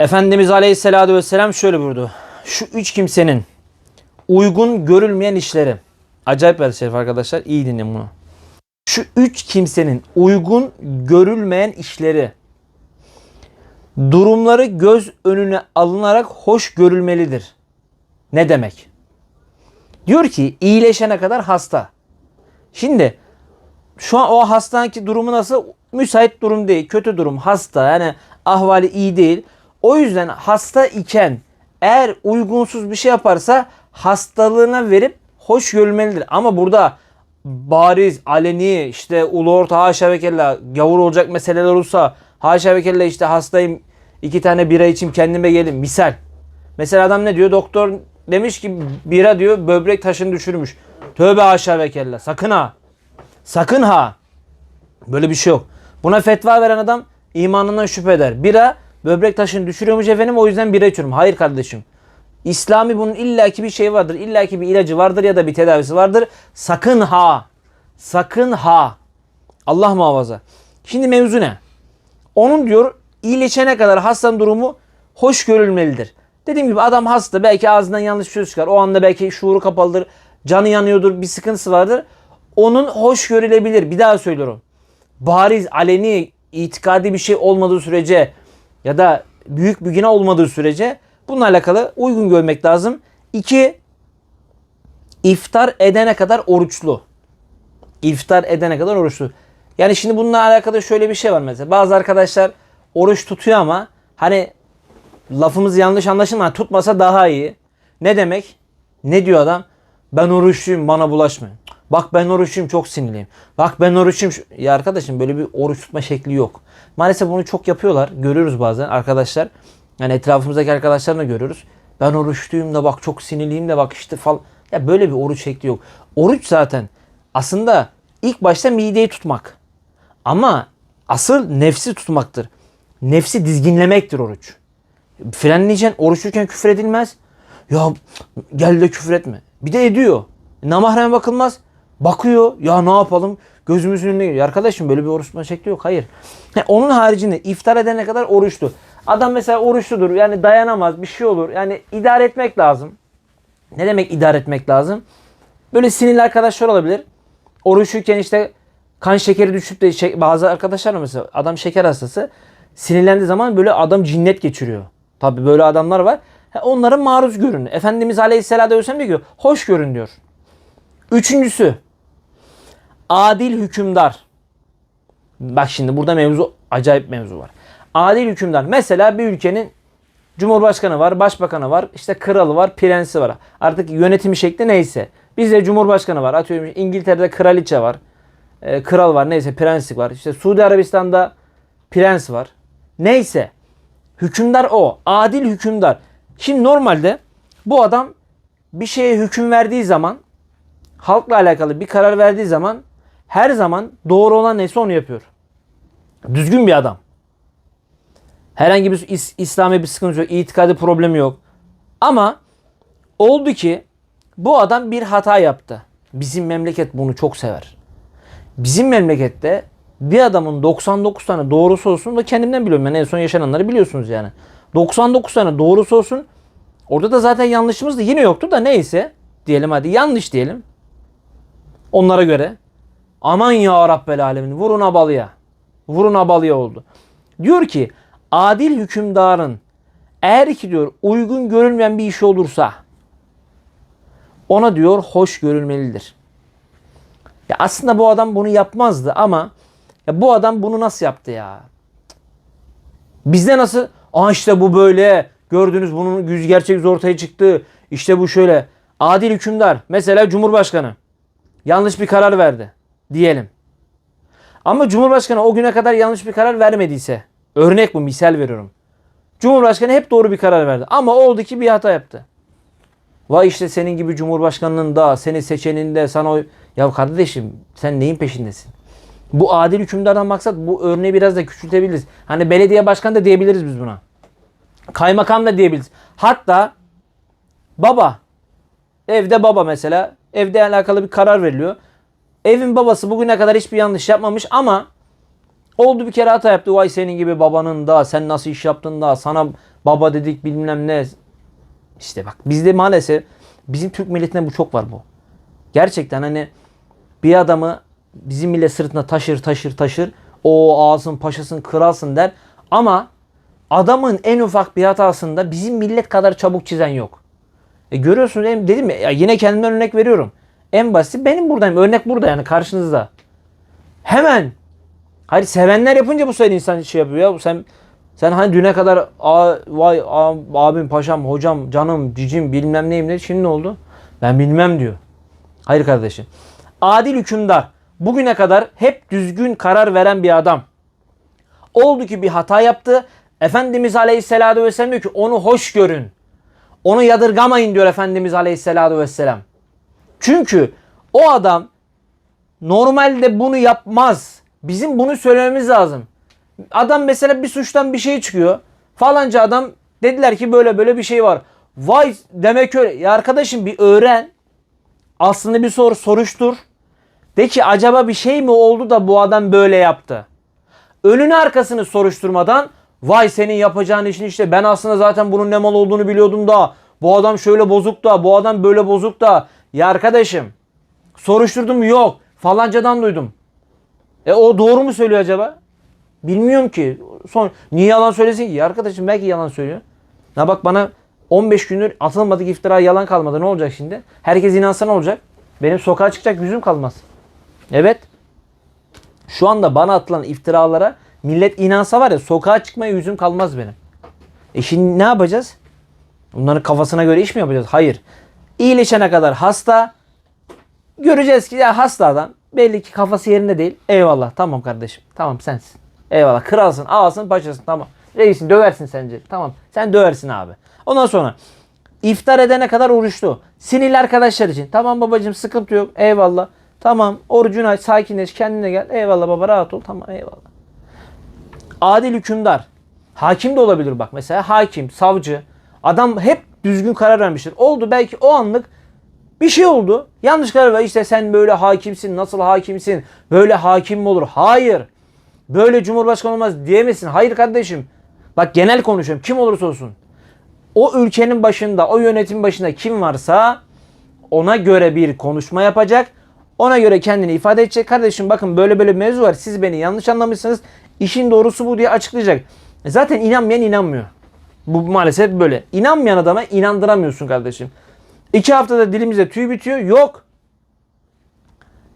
Efendimiz Aleyhisselatü Vesselam şöyle buyurdu. Şu üç kimsenin uygun görülmeyen işleri. Acayip bir hadis-i şerif arkadaşlar. İyi dinleyin bunu. Şu üç kimsenin uygun görülmeyen işleri durumları göz önüne alınarak hoş görülmelidir. Ne demek? Diyor ki iyileşene kadar hasta. Şimdi şu an o hastaneki durumu nasıl? Müsait durum değil. Kötü durum. Hasta. Yani ahvali iyi değil. O yüzden hasta iken eğer uygunsuz bir şey yaparsa hastalığına verip hoş görülmelidir. Ama burada bariz, aleni, işte ulu orta haşa ve kella gavur olacak meseleler olursa haşa ve kella işte hastayım iki tane bira içeyim kendime gelin. Misal. Mesela adam ne diyor? Doktor demiş ki bira diyor böbrek taşını düşürmüş. Tövbe haşa ve kella. Sakın ha. Sakın ha. Böyle bir şey yok. Buna fetva veren adam imanından şüphe eder. Bira böbrek taşını düşürüyormuş efendim o yüzden bira içiyorum. Hayır kardeşim. İslami bunun illaki bir şey vardır. illaki bir ilacı vardır ya da bir tedavisi vardır. Sakın ha. Sakın ha. Allah muhafaza. Şimdi mevzu ne? Onun diyor iyileşene kadar hastanın durumu hoş görülmelidir. Dediğim gibi adam hasta belki ağzından yanlış bir söz çıkar. O anda belki şuuru kapalıdır. Canı yanıyordur. Bir sıkıntısı vardır. Onun hoş görülebilir. Bir daha söylüyorum. Bariz, aleni, itikadi bir şey olmadığı sürece ya da büyük bir günah olmadığı sürece bununla alakalı uygun görmek lazım. İki, iftar edene kadar oruçlu. İftar edene kadar oruçlu. Yani şimdi bununla alakalı şöyle bir şey var mesela. Bazı arkadaşlar oruç tutuyor ama hani lafımız yanlış anlaşılma tutmasa daha iyi. Ne demek? Ne diyor adam? Ben oruçluyum bana bulaşmayın. Bak ben oruçluyum çok sinirliyim. Bak ben oruçluyum. Ya arkadaşım böyle bir oruç tutma şekli yok. Maalesef bunu çok yapıyorlar. Görüyoruz bazen arkadaşlar. Yani etrafımızdaki arkadaşlarını da görüyoruz. Ben oruçluyum da bak çok sinirliyim de bak işte fal. Ya böyle bir oruç şekli yok. Oruç zaten aslında ilk başta mideyi tutmak. Ama asıl nefsi tutmaktır. Nefsi dizginlemektir oruç. Frenleyeceksin. Oruçluyken küfür edilmez. Ya gel de küfür etme. Bir de ediyor. Namahrem bakılmaz. Bakıyor. Ya ne yapalım? Gözümüzün önüne geliyor. Arkadaşım böyle bir oruç şekli yok. Hayır. Onun haricinde iftar edene kadar oruçlu. Adam mesela oruçludur. Yani dayanamaz. Bir şey olur. Yani idare etmek lazım. Ne demek idare etmek lazım? Böyle sinirli arkadaşlar olabilir. Oruçluyken işte kan şekeri düşüp de şey- bazı arkadaşlar mesela adam şeker hastası sinirlendiği zaman böyle adam cinnet geçiriyor. Tabi böyle adamlar var. Onlara maruz görün. Efendimiz Aleyhisselatü Vesselam diyor ki hoş görün diyor. Üçüncüsü adil hükümdar. Bak şimdi burada mevzu acayip mevzu var. Adil hükümdar. Mesela bir ülkenin Cumhurbaşkanı var, başbakanı var, işte kralı var, prensi var. Artık yönetimi şekli neyse. Bizde Cumhurbaşkanı var. Atıyorum İngiltere'de kraliçe var. e, kral var neyse prenslik var. İşte Suudi Arabistan'da prens var. Neyse. Hükümdar o. Adil hükümdar. Şimdi normalde bu adam bir şeye hüküm verdiği zaman halkla alakalı bir karar verdiği zaman her zaman doğru olan neyse onu yapıyor. Düzgün bir adam. Herhangi bir is- İslami bir sıkıntı yok. itikadi problemi yok. Ama oldu ki bu adam bir hata yaptı. Bizim memleket bunu çok sever. Bizim memlekette bir adamın 99 tane doğrusu olsun da kendimden biliyorum. Yani en son yaşananları biliyorsunuz yani. 99 tane doğrusu olsun. Orada da zaten yanlışımız da yine yoktu da neyse. Diyelim hadi yanlış diyelim. Onlara göre. Aman ya Rabbel alemin vurun abalıya. Vurun abalıya oldu. Diyor ki adil hükümdarın eğer ki diyor uygun görülmeyen bir iş olursa ona diyor hoş görülmelidir. Ya aslında bu adam bunu yapmazdı ama ya bu adam bunu nasıl yaptı ya? Bizde nasıl? Aa işte bu böyle. Gördünüz bunun yüz gerçek ortaya çıktı. İşte bu şöyle. Adil hükümdar. Mesela Cumhurbaşkanı. Yanlış bir karar verdi. Diyelim. Ama Cumhurbaşkanı o güne kadar yanlış bir karar vermediyse. Örnek bu misal veriyorum. Cumhurbaşkanı hep doğru bir karar verdi. Ama oldu ki bir hata yaptı. Vay işte senin gibi Cumhurbaşkanının da seni seçenin de sana oy... Ya kardeşim sen neyin peşindesin? Bu adil hükümdardan maksat bu örneği biraz da küçültebiliriz. Hani belediye başkanı da diyebiliriz biz buna. Kaymakam da diyebiliriz. Hatta baba evde baba mesela evde alakalı bir karar veriliyor. Evin babası bugüne kadar hiçbir yanlış yapmamış ama oldu bir kere hata yaptı. Vay senin gibi babanın da sen nasıl iş yaptın da sana baba dedik bilmem ne. İşte bak bizde maalesef bizim Türk milletinde bu çok var bu. Gerçekten hani bir adamı bizim millet sırtına taşır taşır taşır. O ağasın paşasın kralsın der. Ama adamın en ufak bir hatasında bizim millet kadar çabuk çizen yok. E görüyorsunuz dedim ya yine kendimden örnek veriyorum. En basit benim buradayım. Örnek burada yani karşınızda. Hemen Hayır sevenler yapınca bu sefer insan şey yapıyor ya. Sen sen hani düne kadar a, vay a, abim paşam hocam canım cicim bilmem neyim ne şimdi ne oldu? Ben bilmem diyor. Hayır kardeşim. Adil hükümdar bugüne kadar hep düzgün karar veren bir adam. Oldu ki bir hata yaptı. Efendimiz Aleyhisselatü Vesselam diyor ki onu hoş görün. Onu yadırgamayın diyor Efendimiz Aleyhisselatü Vesselam. Çünkü o adam normalde bunu yapmaz. Bizim bunu söylememiz lazım. Adam mesela bir suçtan bir şey çıkıyor. Falanca adam dediler ki böyle böyle bir şey var. Vay demek öyle. Ya arkadaşım bir öğren. Aslında bir sor soruştur. De ki acaba bir şey mi oldu da bu adam böyle yaptı? Önünü arkasını soruşturmadan vay senin yapacağın işin işte ben aslında zaten bunun ne mal olduğunu biliyordum da bu adam şöyle bozuk da bu adam böyle bozuk da ya arkadaşım soruşturdum yok falancadan duydum. E o doğru mu söylüyor acaba? Bilmiyorum ki. Son niye yalan söylesin ki? Ya arkadaşım belki yalan söylüyor. Na bak bana 15 gündür atılmadık iftira yalan kalmadı. Ne olacak şimdi? Herkes inansa ne olacak? Benim sokağa çıkacak yüzüm kalmaz. Evet. Şu anda bana atılan iftiralara millet inansa var ya sokağa çıkmaya yüzüm kalmaz benim. E şimdi ne yapacağız? Bunların kafasına göre iş mi yapacağız? Hayır. İyileşene kadar hasta. Göreceğiz ki ya hasta adam. Belli ki kafası yerinde değil. Eyvallah. Tamam kardeşim. Tamam sensin. Eyvallah. Kralsın, ağasın, paşasın. Tamam. Reisin döversin sence. Tamam. Sen döversin abi. Ondan sonra iftar edene kadar oruçlu. Sinirli arkadaşlar için. Tamam babacığım sıkıntı yok. Eyvallah. Tamam orucunu aç sakinleş kendine gel. Eyvallah baba rahat ol. Tamam eyvallah. Adil hükümdar. Hakim de olabilir bak. Mesela hakim, savcı. Adam hep düzgün karar vermiştir. Oldu belki o anlık bir şey oldu. Yanlış karar ver. İşte sen böyle hakimsin. Nasıl hakimsin? Böyle hakim mi olur? Hayır. Böyle cumhurbaşkanı olmaz diyemezsin. Hayır kardeşim. Bak genel konuşuyorum. Kim olursa olsun. O ülkenin başında, o yönetim başında kim varsa ona göre bir konuşma yapacak. Ona göre kendini ifade edecek. Kardeşim bakın böyle böyle mevzu var. Siz beni yanlış anlamışsınız. İşin doğrusu bu diye açıklayacak. E Zaten inanmayan inanmıyor. Bu maalesef böyle. İnanmayan adama inandıramıyorsun kardeşim. İki haftada dilimizde tüy bitiyor. Yok.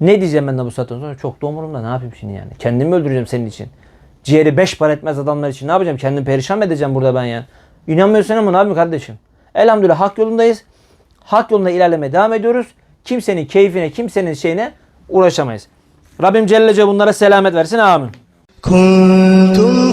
Ne diyeceğim ben de bu saatten sonra? Çok da umurumda ne yapayım şimdi yani? Kendimi öldüreceğim senin için. Ciğeri beş para etmez adamlar için. Ne yapacağım? Kendimi perişan mı edeceğim burada ben yani? İnanmıyorsan ama ne yapayım kardeşim? Elhamdülillah hak yolundayız. Hak yolunda ilerlemeye devam ediyoruz. Kimsenin keyfine, kimsenin şeyine uğraşamayız. Rabbim Cellece bunlara selamet versin. Amin. Kuntum